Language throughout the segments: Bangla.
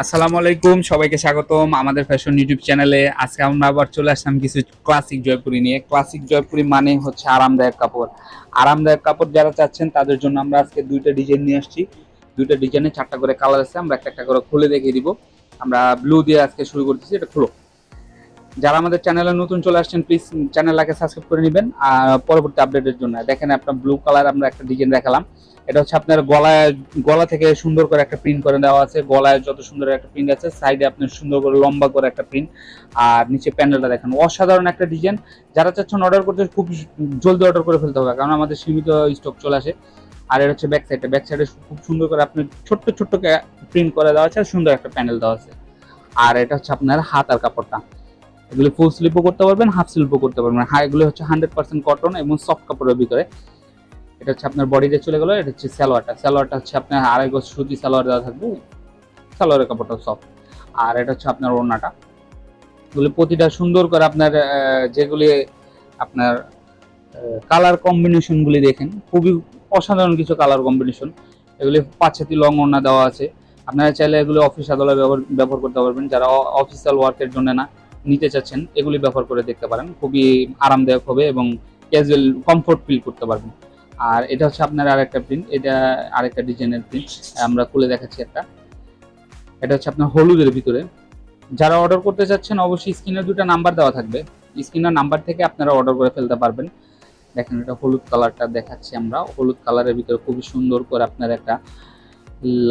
আসসালামু আলাইকুম, সবাইকে স্বাগতম আমাদের ফ্যাশন ইউটিউব চ্যানেলে আজকে আমরা আবার চলে আসলাম কিছু ক্লাসিক জয়পুরি নিয়ে। ক্লাসিক জয়পুরি মানে হচ্ছে আরামদায়ক কাপড়। আরামদায়ক কাপড় যারা চাচ্ছেন, তাদের জন্য আমরা আজকে দুইটা ডিজাইন নিয়ে আসছি। দুইটা ডিজাইনে চারটা করে কালার আছে, আমরা একটা একটা করে খুলে দেখিয়ে দিব। আমরা ব্লু দিয়ে আজকে শুরু করতেছি, এটা খুলো। যারা আমাদের চ্যানেলে নতুন চলে আসছেন প্লিজ চ্যানেলটাকে সাবস্ক্রাইব করে নেবেন। আর পরবর্তী আপডেটের জন্য, দেখেন আপনার ব্লু কালার আমরা একটা ডিজাইন দেখালাম। এটা হচ্ছে আপনার গলায়, গলা থেকে সুন্দর করে একটা প্রিন্ট করে দেওয়া আছে। গলায় যত সুন্দর একটা প্রিন্ট আছে সাইডে আপনার সুন্দর করে লম্বা করে একটা প্রিন্ট আর নিচে প্যান্ডেলটা দেখেন, অসাধারণ একটা ডিজাইন যারা চাচ্ছেন অর্ডার করতে, খুব জলদি অর্ডার করে ফেলতে হবে, কারণ আমাদের সীমিত স্টক চলে আসে। আর এটা হচ্ছে ব্যাক সাইডটা ব্যাক সাইডে খুব সুন্দর করে আপনি ছোট্ট ছোট্ট প্রিন্ট করে দেওয়া আছে সুন্দর একটা প্যান্ডেল দেওয়া আছে। আর এটা হচ্ছে আপনার হাত আর কাপড়টা। এগুলো ফুল স্লিপও করতে পারবেন হাফ স্লিপও করতে পারবেন। হ্যাঁ এগুলো হচ্ছে হান্ড্রেড পার্সেন্ট কটন এবং সফট কাপড়ের ভিতরে। এটা হচ্ছে আপনার বডিতে চলে গেলো, এটা হচ্ছে সালোয়ারটা। সালোয়ারটা হচ্ছে আপনার আড়াই গজ সুতি সালোয়ার দেওয়া থাকবে। সালোয়ারের কাপড়টা সফট আর এটা হচ্ছে আপনার ওড়নাটা। এগুলি প্রতিটা সুন্দর করে আপনার যেগুলি আপনার কালার কম্বিনেশনগুলি দেখেন, খুবই অসাধারণ কিছু কালার কম্বিনেশন এগুলি পাঁচ লং ওড়না দেওয়া আছে। আপনারা চাইলে এগুলি অফিস আদালত ব্যবহার ব্যবহার করতে পারবেন। যারা অফিসিয়াল ওয়ার্কের জন্য না নিতে চাচ্ছেন, এগুলি ব্যবহার করে দেখতে পারেন। খুবই আরামদায়ক হবে এবং ক্যাজুয়াল কমফোর্ট ফিল করতে পারবেন। আর এটা হচ্ছে আপনার আরেকটা প্রিন্ট এটা আরেকটা ডিজাইনের প্রিন্ট আমরা খুলে দেখাচ্ছি একটা। এটা হচ্ছে আপনার হলুদের ভিতরে। যারা অর্ডার করতে চাচ্ছেন, অবশ্যই স্ক্রিনে দুটো নাম্বার দেওয়া থাকবে। স্ক্রিনের নাম্বার থেকে আপনারা অর্ডার করে ফেলতে পারবেন। দেখেন এটা হলুদ কালারটা দেখাচ্ছি আমরা। হলুদ কালারের ভিতরে খুবই সুন্দর করে আপনার একটা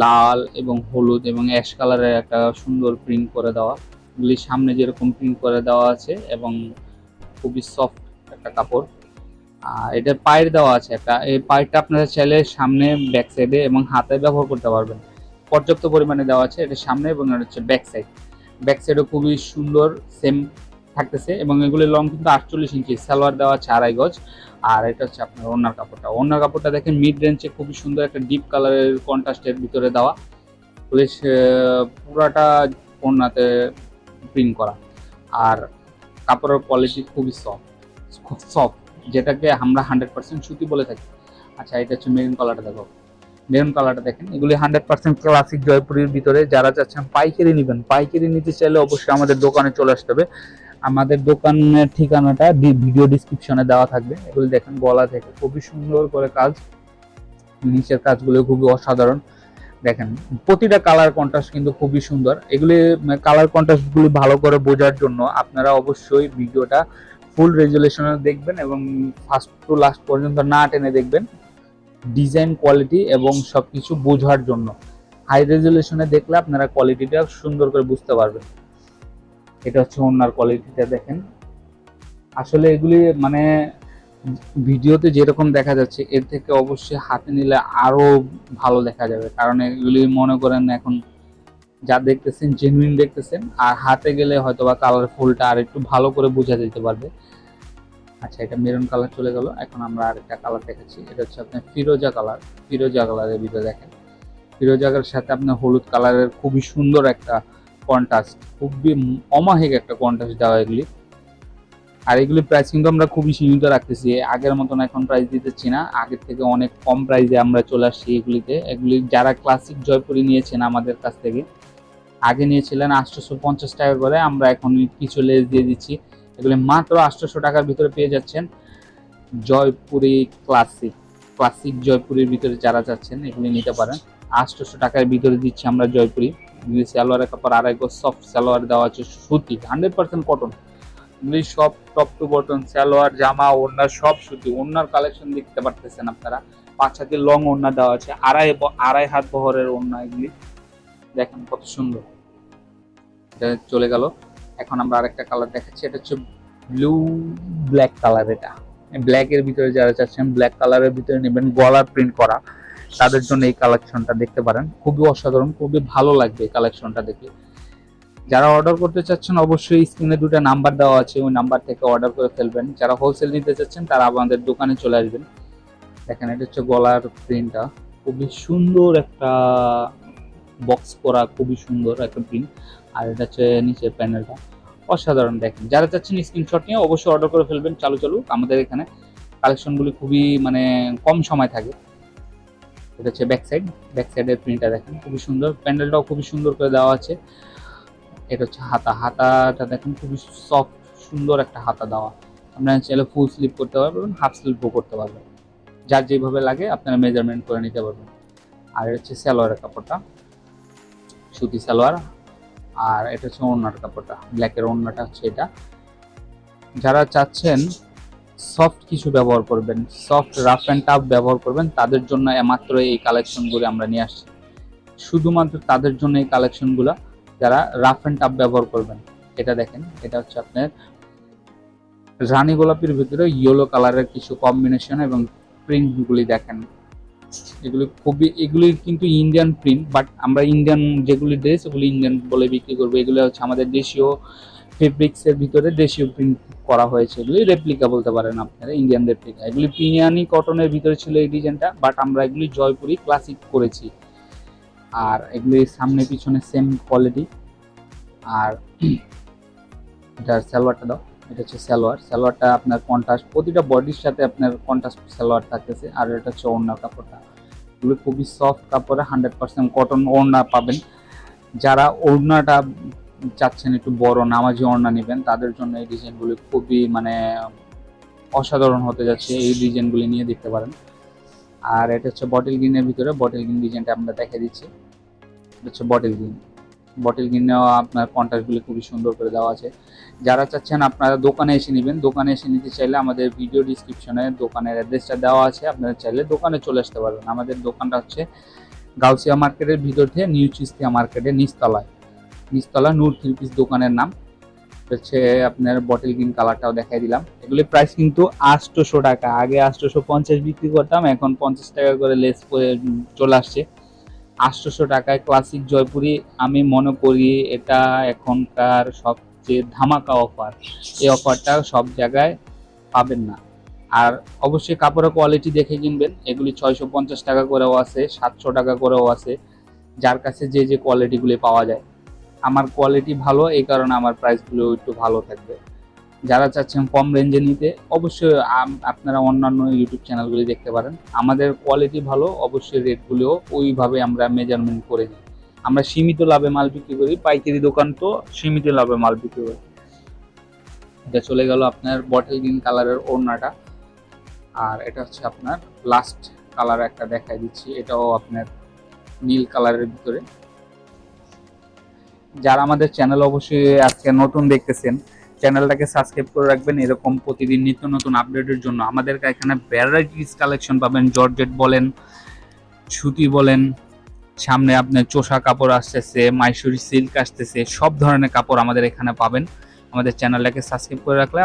লাল এবং হলুদ এবং অ্যাশ কালারের একটা সুন্দর প্রিন্ট করে দেওয়া। এগুলি সামনে যেরকম প্রিন্ট করে দেওয়া আছে এবং খুবই সফট একটা কাপড়। আর এটা পায়ের দেওয়া আছে একটা। এই পায়েরটা আপনারা চাইলে সামনে ব্যাক সাইডে এবং হাতে ব্যবহার করতে পারবেন। পর্যাপ্ত পরিমাণে দেওয়া আছে এটা সামনে এবং এটা হচ্ছে ব্যাক সাইড ব্যাক সাইডও খুবই সুন্দর সেম থাকতেছে এবং এগুলির লং কিন্তু আটচল্লিশ ইঞ্চি সালোয়ার দেওয়া আছে আড়াই গজ। আর এটা হচ্ছে আপনার ওনার কাপড়টা। ওনার কাপড়টা দেখেন মিড রেঞ্জে খুবই সুন্দর একটা ডিপ কালারের কন্ট্রাস্টের ভিতরে দেওয়া। আহ, পুরাটা ওনাতে প্রিন্ট করা। আর কাপড়ের কোয়ালিটি খুবই সফট খুব সফট যেটাকে আমরা হান্ড্রেড পার্সেন্ট সুতি বলে থাকি। আচ্ছা এটা হচ্ছে মেরুন কালারটা দেখো। মেরুন কালারটা দেখেন, এগুলি হান্ড্রেড পার্সেন্ট ক্লাসিক জয়পুরের ভিতরে। যারা চাচ্ছেন পাইকারি নেবেন, পাইকারি নিতে চাইলে অবশ্যই আমাদের দোকানে চলে আসতে হবে। আমাদের দোকানের ঠিকানাটা ভিডিও ডিসক্রিপশনে দেওয়া থাকবে। এগুলি দেখেন, গলা থেকে খুবই সুন্দর করে কাজ। নিচের কাজগুলো খুবই অসাধারণ। দেখেন, প্রতিটা কালার কন্ট্রাস্ট কিন্তু খুবই সুন্দর। এগুলি কালার কন্ট্রাস্টগুলি ভালো করে বোঝার জন্য আপনারা অবশ্যই ভিডিওটা ফুল রেজুলেশনে দেখবেন এবং ফার্স্ট টু লাস্ট পর্যন্ত না টেনে দেখবেন ডিজাইন কোয়ালিটি এবং সব কিছু বোঝার জন্য। হাই রেজুলেশনে দেখলে আপনারা কোয়ালিটিটা সুন্দর করে বুঝতে পারবেন। এটা হচ্ছে ওনার কোয়ালিটিটা দেখেন। আসলে এগুলি মানে ভিডিওতে যেরকম দেখা যাচ্ছে, এর থেকে অবশ্যই হাতে নিলে আরও ভালো দেখা যাবে। কারণ এগুলি মনে করেন এখন যা দেখতেছেন জেনুইন দেখতেছেন, আর হাতে গেলে হয়তো বা কালারফুলটা আর একটু ভালো করে বোঝা যেতে পারবে। আচ্ছা এটা মেরুন কালার চলে গেল। এখন আমরা আরেকটা কালার দেখাচ্ছি। এটা হচ্ছে আপনার ফিরোজা কালার ফিরোজা কালারের ভিতরে দেখেন। ফিরোজা সাথে আপনার হলুদ কালারের খুবই সুন্দর একটা কন্ট্রাস্ট খুবই অমাহিক একটা কন্ট্রাস্ট দেওয়া এগুলি। আর এগুলি প্রাইস কিন্তু আমরা খুবই সীমিত রাখতেছি। আগের মতন এখন প্রাইস দিতেছি না। আগের থেকে অনেক কম প্রাইসে আমরা চলে আসছি এগুলিতে। এগুলি যারা ক্লাসিক জয়পুরি নিয়েছেন আমাদের কাছ থেকে, আগে নিয়েছিলেন আটশোশো পঞ্চাশ টাকা করে, আমরা এখন কিছু লেস দিয়ে দিচ্ছি। এগুলি মাত্র আটশোশো টাকার ভিতরে পেয়ে যাচ্ছেন জয়পুরি ক্লাসিক ক্লাসিক জয়পুরির ভিতরে যারা যাচ্ছেন, এগুলি নিতে পারেন। আটশোশো টাকার ভিতরে দিচ্ছি আমরা জয়পুরি। সালোয়ারের কাপড়, আড়াই সফট সালোয়ার দেওয়া আছে সুতি হান্ড্রেড পার্সেন্ট কটন সব টপ টু বটন সালোয়ার, জামা, ওড়না, সব সুতি, ওড়নার কালেকশন দেখতে পারতেছেন আপনারা। পাঁচ হাতের লং ওড়না দেওয়া আছে, আড়াই আড়াই হাত বহরের ওড়না এগুলি। দেখেন কত সুন্দর। চলে গেল। এখন আমরা আরেকটা কালার দেখাচ্ছি, এটা হচ্ছে ব্লু ব্ল্যাক কালার এটা। ব্ল্যাক এর ভিতরে যারা চাচ্ছেন ব্ল্যাক কালারের ভিতরে নেবেন, গলার প্রিন্ট করা। তাদের জন্য এই কালেকশনটা দেখতে পারেন। খুবই অসাধারণ, খুবই ভালো লাগবে এই কালেকশনটা দেখে যারা অর্ডার করতে চাচ্ছেন, অবশ্যই স্ক্রিনে দুটো নাম্বার দেওয়া আছে, ওই নাম্বার থেকে অর্ডার করে ফেলবেন। যারা হোলসেল নিতে চাচ্ছেন, তারা আমাদের দোকানে চলে আসবেন। দেখেন, এটা হচ্ছে গলার প্রিন্টটা খুবই সুন্দর একটা বক্স করা, খুবই সুন্দর একটা প্রিন্ট আর এটা হচ্ছে নিচের প্যানেলটা অসাধারণ, দেখেন। যারা চাচ্ছেন স্ক্রিনশট নিয়ে, অবশ্যই অর্ডার করে ফেলবেন, চালু চালু আমাদের এখানে কালেকশনগুলি খুবই মানে কম সময় থাকে। এটা হচ্ছে ব্যাক সাইড ব্যাক সাইডের প্রিন্টটা দেখেন, খুবই সুন্দর। প্যান্ডেলটাও খুবই সুন্দর করে দেওয়া আছে। এটা হচ্ছে হাতা। হাতাটা দেখেন খুবই সফট সুন্দর একটা হাতা দেওয়া। আপনারা চাইলে ফুল স্লিপ করতে পারবেন হাফ স্লিপও করতে পারবেন। যার যেভাবে লাগে আপনারা মেজারমেন্ট করে নিতে পারবেন। আর এটা হচ্ছে সালোয়ারের কাপড়টা, সুতি সালোয়ার। আর এটা হচ্ছে ওড়নার কাপড়টা, ব্ল্যাকের ওড়নাটা হচ্ছে এটা। যারা চাচ্ছেন সফট কিছু ব্যবহার করবেন সফট রাফ অ্যান্ড টাফ ব্যবহার করবেন, তাদের জন্য মাত্র এই কালেকশনগুলো আমরা নিয়ে আসছি। শুধুমাত্র তাদের জন্য এই কালেকশনগুলো যারা রাফ অ্যান্ড টাফ ব্যবহার করবেন। এটা দেখেন, এটা হচ্ছে আপনার রানী গোলাপির ভিতরে ইয়েলো কালারের কিছু কম্বিনেশন এবং প্রিন্টগুলি দেখেন। এগুলি খুবই, এগুলি কিন্তু ইন্ডিয়ান প্রিন্ট বাট আমরা ইন্ডিয়ান যেগুলি ড্রেস ওগুলি ইন্ডিয়ান বলে বিক্রি করব। এগুলো হচ্ছে আমাদের দেশীয় ফেব্রিক্সের ভিতরে দেশীয় প্রিন্ট করা হয়েছে। এগুলি রেপ্লিকা বলতে পারেন আপনারা ইন্ডিয়ান রেপ্লিকা এগুলি পিনিয়ানি কটনের ভিতরে ছিল এই ডিজাইনটা বাট আমরা এগুলি জয়পুরি ক্লাসিক করেছি। আর এগুলি সামনে পিছনে সেম কোয়ালিটি আর এটার সালোয়ারটা দাও, এটা হচ্ছে সালোয়ার। সালোয়ারটা আপনার কন্ট্রাস্ট প্রতিটা বডির সাথে আপনার কন্ট্রাস্ট সালোয়ার থাকতেছে। আর এটা হচ্ছে ওড়নার কাপড়টা। এগুলো খুবই সফট কাপড়ে হান্ড্রেড পার্সেন্ট কটন ওড়না পাবেন। যারা ওড়নাটা চাচ্ছেন একটু বড়, নামাজি ওড়না নেবেন, তাদের জন্য এই ডিজাইনগুলি খুবই মানে অসাধারণ হতে যাচ্ছে। এই ডিজাইনগুলি নিয়ে দেখতে পারেন। আর এটা হচ্ছে বটল গ্রিনের ভিতরে বটল গ্রিন ডিজাইনটা আমরা দেখে দিচ্ছি। এটা হচ্ছে বটল গ্রিন বটল গ্রিনেও আপনার কন্ট্রাস্টগুলি খুবই সুন্দর করে দেওয়া আছে। যারা চাচ্ছেন আপনারা দোকানে এসে নেবেন। দোকানে এসে নিতে চাইলে আমাদের ভিডিও ডিসক্রিপশনে দোকানের অ্যাড্রেসটা দেওয়া আছে। আপনারা চাইলে দোকানে চলে আসতে পারবেন। আমাদের দোকানটা হচ্ছে গাউসিয়া মার্কেটের ভিতর থেকে নিউ চিস্তিয়া মার্কেটের নিচতলায়। নিচতলা নূর থ্রি পিস দোকানের নাম। হচ্ছে আপনার বটেল গ্রিন কালারটাও দেখাই দিলাম। এগুলি প্রাইস কিন্তু আটশোশো টাকা। আগে আটশোশো পঞ্চাশ বিক্রি করতাম, এখন পঞ্চাশ টাকা করে লেস চলে আসছে। আটশোশো টাকায় ক্লাসিক জয়পুরি আমি মনে করি এটা এখনকার সবচেয়ে ধামাকা অফার এই অফারটা সব জায়গায় পাবেন না। আর অবশ্যই কাপড়ের কোয়ালিটি দেখে কিনবেন। এগুলি ছয়শো পঞ্চাশ টাকা করেও আছে, সাতশো টাকা করেও আছে। যার কাছে যে যে কোয়ালিটিগুলি পাওয়া যায়। আমার কোয়ালিটি ভালো, এই কারণে আমার প্রাইসগুলো একটু ভালো থাকবে। যারা চাচ্ছেন কম রেঞ্জে নিতে, অবশ্যই আপনারা অন্যান্য ইউটিউব চ্যানেলগুলি দেখতে পারেন। আমাদের কোয়ালিটি ভালো, অবশ্যই রেটগুলিও ওইভাবে আমরা মেজারমেন্ট করে দিই। আমরা সীমিত লাভে মাল বিক্রি করি, পাইকারি দোকান তো সীমিত লাভে মাল বিক্রি করি। এটা চলে গেল আপনার বটল গ্রিন কালারের ওড়নাটা। আর এটা হচ্ছে আপনার লাস্ট কালার একটা দেখাই দিচ্ছি, এটাও আপনার নীল কালারের ভিতরে। যারা আমাদের চ্যানেল অবশ্যই আজকে নতুন দেখতেছেন চ্যানেলটাকে সাবস্ক্রাইব করে রাখবেন। এরকম প্রতিদিন নিত্য নতুন আপডেটের জন্য আমাদের এখানে ভ্যারাইটিস কালেকশন পাবেন। জর্জেট বলেন সুতি বলেন সামনে আপনার চোষা কাপড় আসতেছে মাইসুরি সিল্ক আসতেছে সব ধরনের কাপড় আমাদের এখানে পাবেন। আমাদের চ্যানেলটাকে সাবস্ক্রাইব করে রাখলে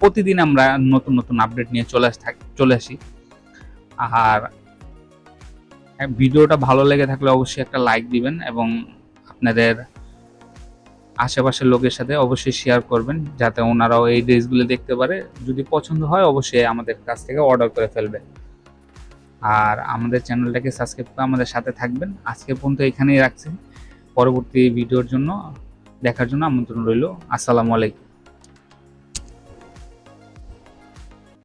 প্রতিদিন আমরা নতুন নতুন আপডেট নিয়ে চলে আস চলে আসি। আর হ্যাঁ, ভিডিওটা ভালো লেগে থাকলে অবশ্যই একটা লাইক দিবেন এবং আপনাদের আশেপাশের লোকের সাথে অবশ্যই শেয়ার করবেন, যাতে ওনারাও এই ড্রেসগুলো দেখতে পারে। যদি পছন্দ হয়, অবশ্যই আমাদের কাছ থেকে অর্ডার করে ফেলবে। আর আমাদের চ্যানেলটাকে সাবস্ক্রাইব করে আমাদের সাথে থাকবেন। আজকে পর্যন্ত এখানেই রাখছি। পরবর্তী ভিডিওর জন্য, দেখার জন্য আমন্ত্রণ রইল। আসসালামু আলাইকুম।